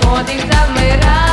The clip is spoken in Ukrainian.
подих замирає.